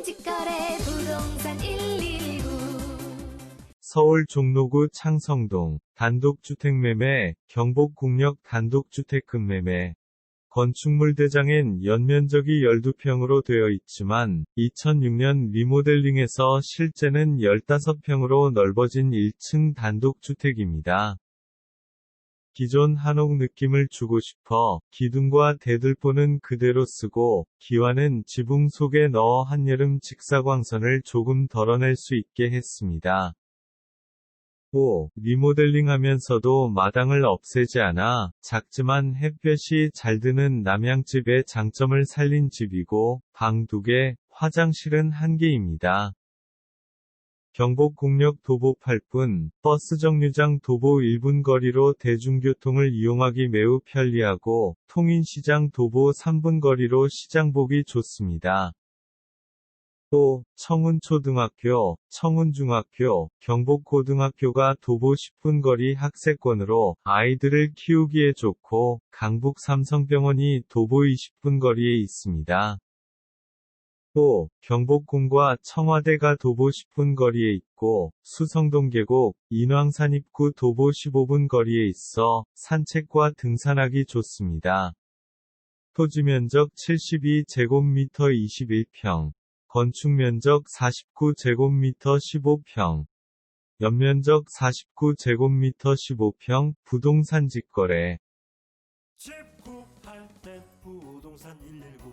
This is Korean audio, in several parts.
부동산 직거래 부동산 119 서울 종로구 창성동 단독주택 매매, 경복궁역 단독주택 급 매매. 건축물 대장엔 연면적이 12평으로 되어 있지만 2006년 리모델링에서 실제는 15평으로 넓어진 1층 단독주택입니다. 기존 한옥 느낌을 주고 싶어 기둥과 대들보는 그대로 쓰고 기와는 지붕 속에 넣어 한여름 직사광선을 조금 덜어낼 수 있게 했습니다. 5. 리모델링 하면서도 마당을 없애지 않아 작지만 햇볕이 잘 드는 남양집의 장점을 살린 집이고 방 2개, 화장실은 1개입니다. 경복궁역 도보 8분, 버스 정류장 도보 1분 거리로 대중교통을 이용하기 매우 편리하고 통인시장 도보 3분 거리로 시장 보기 좋습니다. 또 청운초등학교, 청운중학교, 경복고등학교가 도보 10분 거리 학세권으로 아이들을 키우기에 좋고 강북 삼성병원이 도보 20분 거리에 있습니다. 또 경복궁과 청와대가 도보 10분 거리에 있고 수성동 계곡, 인왕산 입구 도보 15분 거리에 있어 산책과 등산하기 좋습니다. 토지 면적 72제곱미터 21평, 건축 면적 49제곱미터 15평, 연면적 49제곱미터 15평, 부동산 직거래. 집 구할 때 부동산 119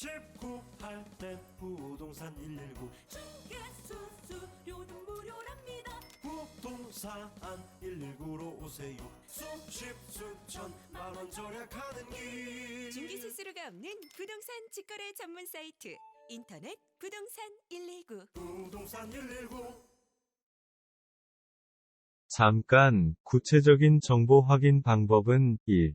집 구할 때 부동산 119 수수료는 무료랍니다. 부동산 119로 오세요. 수십 수천 만 원 절약하는 길. 중개 수수료가 없는 부동산 직거래 전문 사이트 인터넷 부동산 119 부동산 119 잠깐, 구체적인 정보 확인 방법은 1.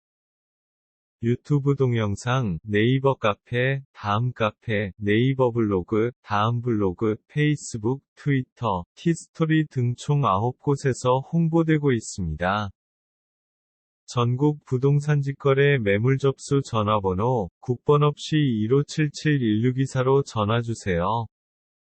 유튜브 동영상, 네이버 카페, 다음 카페, 네이버 블로그, 다음 블로그, 페이스북, 트위터, 티스토리 등 총 9곳에서 홍보되고 있습니다. 전국 부동산 직거래 매물 접수 전화번호 국번 없이 1577-1624로 전화주세요.